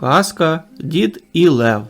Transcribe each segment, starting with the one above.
Казка, дід і лев.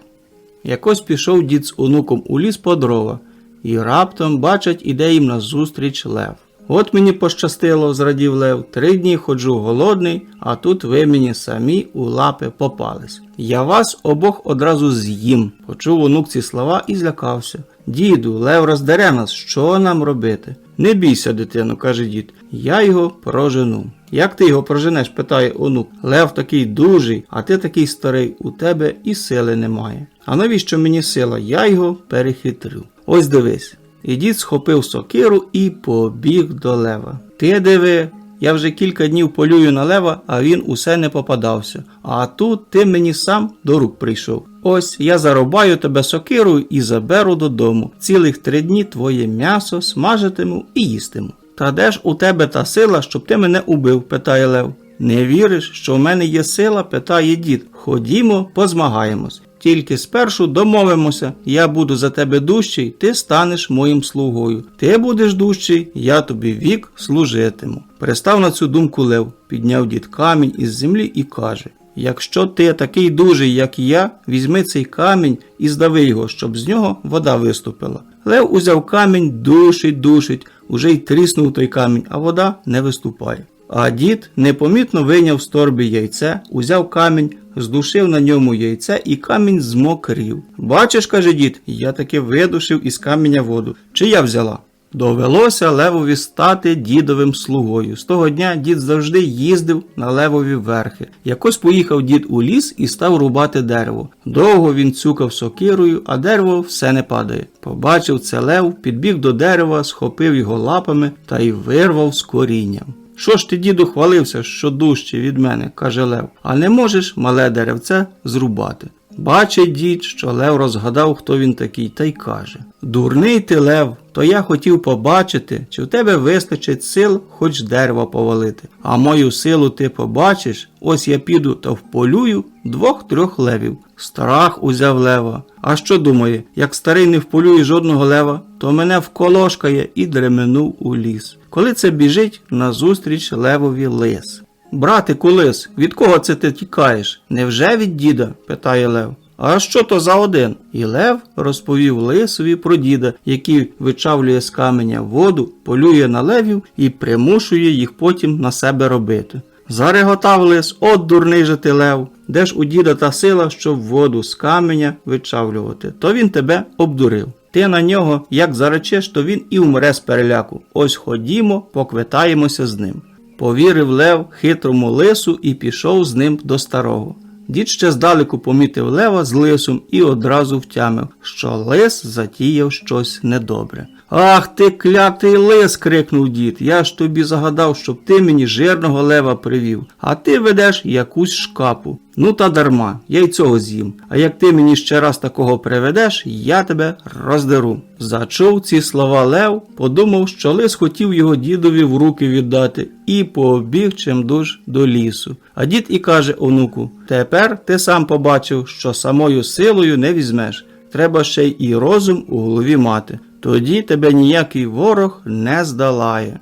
Якось пішов дід з онуком у ліс по дрова, і раптом бачать іде їм назустріч лев. От мені пощастило, зрадів лев, три дні ходжу голодний, а тут ви мені самі у лапи попались. Я вас обох одразу з'їм. Почув онук ці слова і злякався. Діду, лев роздере нас, що нам робити? Не бійся, дитино, каже дід, я його прожену. Як ти його проженеш? питає онук. Лев такий дужий, а ти такий старий, у тебе і сили немає. А навіщо мені сила? Я його перехитрю. Ось дивись. І дід схопив сокиру і побіг до лева. Ти диви, я вже кілька днів полюю на лева, а він усе не попадався. А тут ти мені сам до рук прийшов. Ось я зарубаю тебе сокирою і заберу додому. Цілих три дні твоє м'ясо смажитиму і їстиму. Та де ж у тебе та сила, щоб ти мене убив? питає Лев. Не віриш, що в мене є сила? питає дід. Ходімо, позмагаємось. Тільки спершу домовимося, я буду за тебе дужчий, ти станеш моїм слугою. Ти будеш дужчий, я тобі вік служитиму. Перестав на цю думку Лев, підняв дід камінь із землі і каже: Якщо ти такий дужий, як я, візьми цей камінь і здави його, щоб з нього вода виступила. Лев узяв камінь, душить, душить, уже й тріснув той камінь, а вода не виступає. А дід непомітно вийняв з торби яйце, узяв камінь, здушив на ньому яйце і камінь змокрів. Бачиш, каже дід, я таки видушив із каменя воду. Чи я взяла? Довелося левові стати дідовим слугою. З того дня дід завжди їздив на левові верхи. Якось поїхав дід у ліс і став рубати дерево. Довго він цюкав сокирою, а дерево все не падає. Побачив це лев, підбіг до дерева, схопив його лапами та й вирвав з корінням. Що ж ти, діду, хвалився, що дужче від мене, каже Лев, а не можеш мале деревце зрубати. Бачить дід, що Лев розгадав, хто він такий, та й каже: Дурний ти, Лев, то я хотів побачити, чи в тебе вистачить сил хоч дерева повалити. А мою силу ти побачиш, ось я піду та вполюю двох-трьох левів. Страх узяв лева. А що думає, як старий не вполює жодного лева, то мене вколошкає і дременув у ліс. Коли це біжить, назустріч левові лис. Братику лис, від кого це ти тікаєш? Невже від діда? питає Лев. А що то за один? І Лев розповів лисові про діда, який вичавлює з каменя воду, полює на левів і примушує їх потім на себе робити. Зареготав лис, от дурний же ти лев, де ж у діда та сила, щоб воду з каменя вичавлювати, то він тебе обдурив. Ти на нього, як заречеш, то він і умре з переляку. Ось ходімо, поквитаємося з ним. Повірив Лев хитрому лису і пішов з ним до старого. Дід ще здалеку помітив лева з лисом і одразу втямив, що лис затіяв щось недобре. Ах ти, клятий лис. крикнув дід. Я ж тобі загадав, щоб ти мені жирного лева привів, а ти ведеш якусь шкапу. Ну та дарма, я й цього з'їм. А як ти мені ще раз такого приведеш, я тебе роздеру. Зачув ці слова Лев, подумав, що лис хотів його дідові в руки віддати, і побіг чимдуж до лісу. А дід і каже онуку: Тепер ти сам побачив, що самою силою не візьмеш. Треба ще й і розум у голові мати. Тоді тебе ніякий ворог не здолає.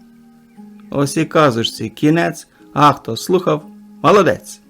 Ось і казочці кінець, а хто слухав, молодець.